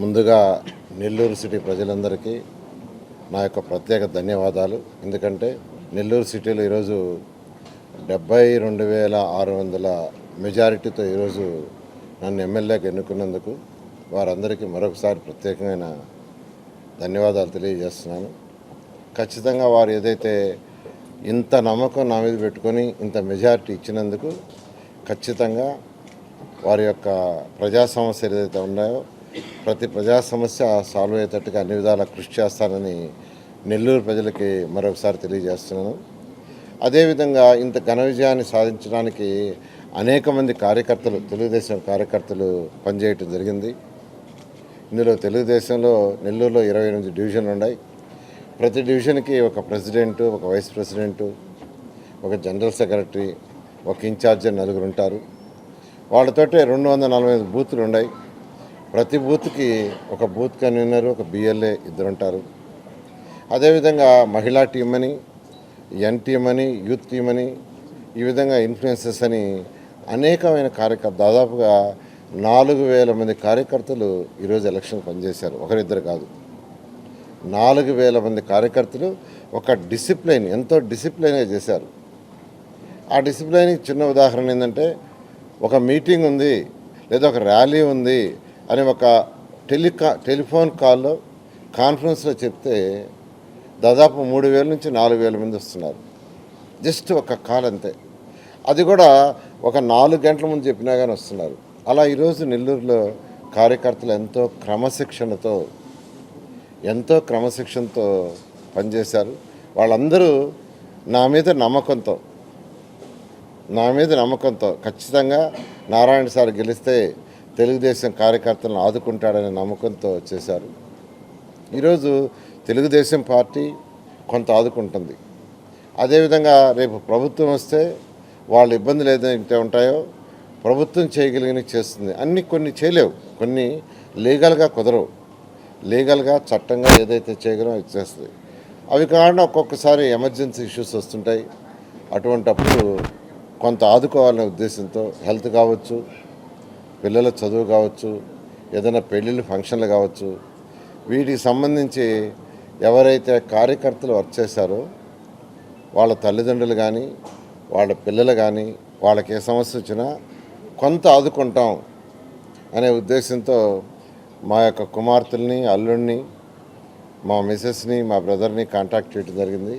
ముందుగా నెల్లూరు సిటీ ప్రజలందరికీ నా యొక్క ప్రత్యేక ధన్యవాదాలు. ఎందుకంటే నెల్లూరు సిటీలో ఈరోజు డెబ్బై రెండు వేల ఆరు వందల మెజారిటీతో ఈరోజు నన్ను ఎమ్మెల్యేగా ఎన్నుకున్నందుకు వారందరికీ మరొకసారి ప్రత్యేకమైన ధన్యవాదాలు తెలియజేస్తున్నాను. ఖచ్చితంగా వారు ఏదైతే ఇంత నమ్మకం నా మీద పెట్టుకొని ఇంత మెజారిటీ ఇచ్చినందుకు ఖచ్చితంగా వారి యొక్క ప్రజా సమస్యలు ఏదైతే ఉన్నాయో ప్రతి ప్రజా సమస్య సాల్వ్ అయ్యేటట్టుగా అన్ని విధాలా కృషి చేస్తానని నెల్లూరు ప్రజలకి మరొకసారి తెలియజేస్తున్నాను. అదేవిధంగా ఇంత ఘన విజయాన్ని సాధించడానికి అనేక మంది కార్యకర్తలు తెలుగుదేశం కార్యకర్తలు పనిచేయటం జరిగింది. ఇందులో తెలుగుదేశంలో నెల్లూరులో ఇరవై ఎనిమిది డివిజన్లు ఉన్నాయి. ప్రతి డివిజన్కి ఒక ప్రెసిడెంటు ఒక వైస్ ప్రెసిడెంటు ఒక జనరల్ సెక్రటరీ ఒక ఇన్ఛార్జ్ నలుగురు ఉంటారు. వాళ్ళతోటే రెండు వందల నలభై ఐదు బూతులు ఉన్నాయి. ప్రతి బూత్కి ఒక బూత్ కన్వీనర్ ఒక బిఎల్ఏ ఇద్దరు ఉంటారు అదేవిధంగా మహిళా టీం అని ఎన్ టీం అని యూత్ టీం అని ఈ విధంగా ఇన్ఫ్లుయెన్సెస్ అని అనేకమైన కార్యకర్త దాదాపుగా నాలుగు వేల మంది కార్యకర్తలు ఈరోజు ఎలక్షన్ పనిచేశారు. ఒకరిద్దరు కాదు. నాలుగు వేల మంది కార్యకర్తలు ఒక డిసిప్లైన్ ఎంతో డిసిప్లైన్గా చేశారు. ఆ డిసిప్లైన్కి చిన్న ఉదాహరణ ఏంటంటే ఒక మీటింగ్ ఉంది లేదా ఒక ర్యాలీ ఉంది అని ఒక టెలికా టెలిఫోన్ కాల్లో కాన్ఫరెన్స్లో చెప్తే దాదాపు మూడు వేల నుంచి నాలుగు వేల మంది వస్తున్నారు. జస్ట్ ఒక కాల్ అంతే. అది కూడా ఒక నాలుగు గంటల ముందు చెప్పినా కానీ వస్తున్నారు. అలా ఈరోజు నెల్లూరులో కార్యకర్తలు ఎంతో క్రమశిక్షణతో ఎంతో క్రమశిక్షణతో పనిచేశారు. వాళ్ళందరూ నా మీద నమ్మకంతో నా మీద నమ్మకంతో ఖచ్చితంగా నారాయణ సార్ గెలిస్తే తెలుగుదేశం కార్యకర్తలను ఆదుకుంటాడనే నమ్మకంతో చేశారు. ఈరోజు తెలుగుదేశం పార్టీ కొంత ఆదుకుంటుంది. అదేవిధంగా రేపు ప్రభుత్వం వస్తే వాళ్ళ ఇబ్బందులు ఏదైతే ఉంటాయో ప్రభుత్వం చేయగలిగిన చేస్తుంది. అన్ని కొన్ని చేయలేవు. కొన్ని లీగల్గా కుదరవు. లీగల్గా చట్టంగా ఏదైతే చేయగలమో అది చేస్తుంది. అవి కాకుండా ఒక్కొక్కసారి ఎమర్జెన్సీ ఇష్యూస్ వస్తుంటాయి. అటువంటప్పుడు కొంత ఆదుకోవాలనే ఉద్దేశంతో హెల్త్ కావచ్చు పిల్లల చదువు కావచ్చు ఏదైనా పెళ్ళిళ్ళు ఫంక్షన్లు కావచ్చు వీటికి సంబంధించి ఎవరైతే కార్యకర్తలు వర్క్ చేశారో వాళ్ళ తల్లిదండ్రులు కానీ వాళ్ళ పిల్లలు కానీ వాళ్ళకి ఏ సమస్య వచ్చినా కొంత ఆదుకుంటాం అనే ఉద్దేశంతో మా యొక్క కుమార్తెల్ని అల్లుడిని మా మిసెస్ని మా బ్రదర్ని కాంటాక్ట్ చేయడం జరిగింది.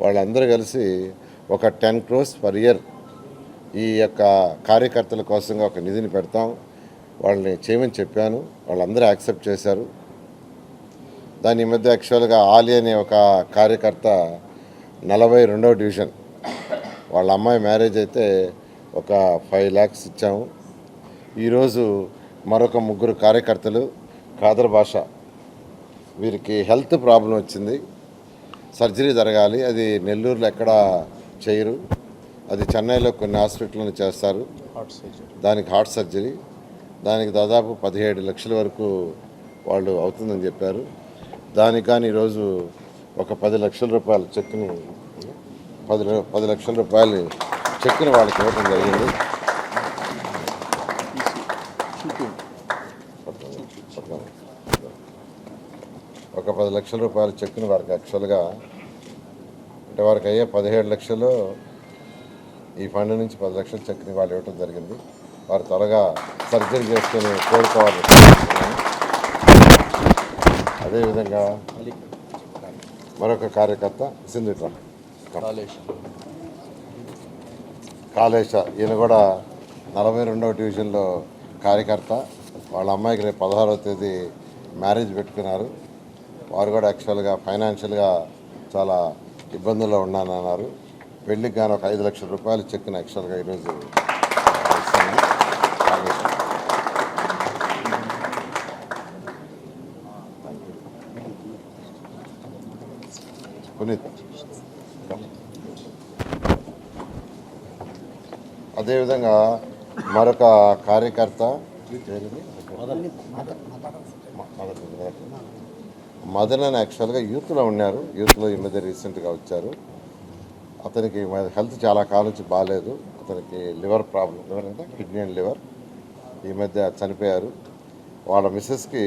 వాళ్ళందరూ కలిసి ఒక టెన్ క్రోర్స్ పర్ ఇయర్ ఈ యొక్క కార్యకర్తల కోసంగా ఒక నిధిని పెడతాం. వాళ్ళని చేయమని చెప్పాను. వాళ్ళందరూ యాక్సెప్ట్ చేశారు. దాని మధ్య యాక్చువల్గా ఆలి అనే ఒక కార్యకర్త నలభై రెండవ డివిజన్. వాళ్ళ అమ్మాయి మ్యారేజ్ అయితే ఒక ఫైవ్ ల్యాక్స్ ఇచ్చాము. ఈరోజు మరొక ముగ్గురు కార్యకర్తలు ఖాదర్ భాష వీరికి హెల్త్ ప్రాబ్లం వచ్చింది. సర్జరీ జరగాలి. అది నెల్లూరులో ఎక్కడ చేయరు. అది చెన్నైలో కొన్ని హాస్పిటల్లో చేస్తారు. దానికి హార్ట్ సర్జరీ. దానికి దాదాపు పదిహేడు లక్షల వరకు వాళ్ళు అవుతుందని చెప్పారు. దానికి కానీ ఈరోజు ఒక పది లక్షల రూపాయల చెక్ని పది పది లక్షల రూపాయలు చెక్ని వాళ్ళకి ఇవ్వడం జరిగింది. ఒక పది లక్షల రూపాయల చెక్ని వారికి యాక్చువల్గా అంటే వారికి అయ్యే పదిహేడు లక్షలు ఈ ఫండ్ నుంచి పది లక్షల చెక్ని వాళ్ళు ఇవ్వడం జరిగింది. వారు త్వరగా సర్జరీ చేసుకొని కోరుకోవాలి అదేవిధంగా మరొక కార్యకర్త సింధుట్రా కాళేశ ఈయన కూడా నలభై రెండవ డివిజన్లో కార్యకర్త. వాళ్ళ అమ్మాయికి రేపు పదహారవ తేదీ మ్యారేజ్ పెట్టుకున్నారు. వారు కూడా యాక్చువల్గా ఫైనాన్షియల్గా చాలా ఇబ్బందుల్లో ఉన్నానన్నారు. పెళ్ళికి గాను ఒక ఐదు లక్షల రూపాయలు చెక్కిన యాక్చువల్గా ఈరోజు పునీత్ అదేవిధంగా మరొక కార్యకర్త మదన్. అని యాక్చువల్గా యూత్లో ఉన్నారు. యూత్లో ఈ మధ్య రీసెంట్గా వచ్చారు. అతనికి హెల్త్ చాలా కాలం నుంచి బాగాలేదు అతనికి లివర్ ప్రాబ్లం. లివర్ అంటే కిడ్నీ అండ్ లివర్. ఈ మధ్య చనిపోయారు. వాళ్ళ మిస్సెస్కి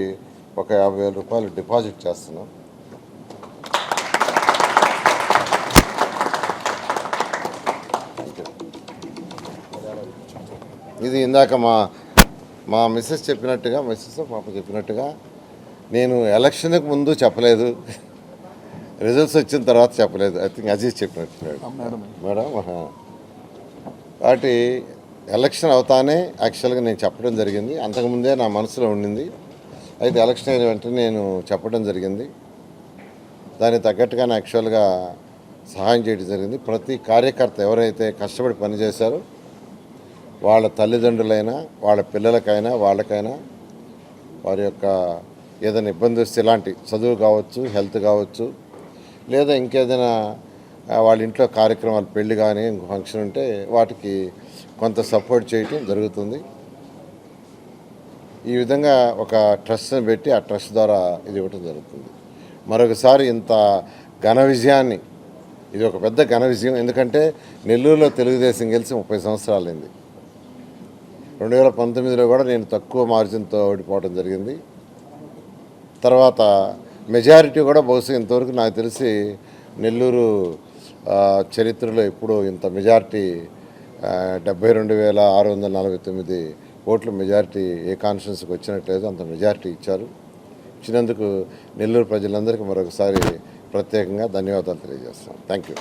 ఒక యాభై వేల రూపాయలు డిపాజిట్ చేస్తున్నాం. ఇది ఇందాక మా మా మిస్సెస్ చెప్పినట్టుగా మిస్సెస్ పాప చెప్పినట్టుగా నేను ఎలక్షన్కి ముందు చెప్పలేదు. రిజల్ట్స్ వచ్చిన తర్వాత చెప్పలేదు. ఐ థింక్ అజీజ్ చెప్పినట్టున్నాడు మేడం. కాబట్టి ఎలక్షన్ అవుతానే యాక్చువల్గా నేను చెప్పడం జరిగింది. అంతకుముందే నా మనసులో ఉండింది. అయితే ఎలక్షన్ అయిన వెంటనే నేను చెప్పడం జరిగింది. దానికి తగ్గట్టుగానే యాక్చువల్గా సహాయం చేయడం జరిగింది. ప్రతి కార్యకర్త ఎవరైతే కష్టపడి పనిచేశారో వాళ్ళ తల్లిదండ్రులైనా వాళ్ళ పిల్లలకైనా వాళ్ళకైనా వారి యొక్క ఏదైనా ఇబ్బంది వస్తే ఇలాంటి చదువు కావచ్చు హెల్త్ కావచ్చు లేదా ఇంకేదైనా వాళ్ళ ఇంట్లో కార్యక్రమాలు పెళ్ళి కానీ ఇంకో ఫంక్షన్ ఉంటే వాటికి కొంత సపోర్ట్ చేయటం జరుగుతుంది. ఈ విధంగా ఒక ట్రస్ట్ని పెట్టి ఆ ట్రస్ట్ ద్వారా ఇది ఇవ్వటం జరుగుతుంది. మరొకసారి ఇంత ఘన విజయాన్ని ఇది ఒక పెద్ద ఘన విజయం. ఎందుకంటే నెల్లూరులో తెలుగుదేశం గెలిచి ముప్పై సంవత్సరాలైంది. రెండు వేల పంతొమ్మిదిలో కూడా నేను తక్కువ మార్జిన్తో ఓడిపోవడం జరిగింది. తర్వాత మెజారిటీ కూడా బహుశా ఇంతవరకు నాకు తెలిసి నెల్లూరు చరిత్రలో ఎప్పుడూ ఇంత మెజారిటీ డెబ్బై రెండు వేల ఆరు వందల నలభై తొమ్మిది ఓట్ల మెజారిటీ ఏ కాన్ఫరెన్స్కి వచ్చినట్లేదు అంత మెజారిటీ ఇచ్చారు. ఇచ్చినందుకు నెల్లూరు ప్రజలందరికీ మరొకసారి ప్రత్యేకంగా ధన్యవాదాలు తెలియజేస్తున్నాం. Thank you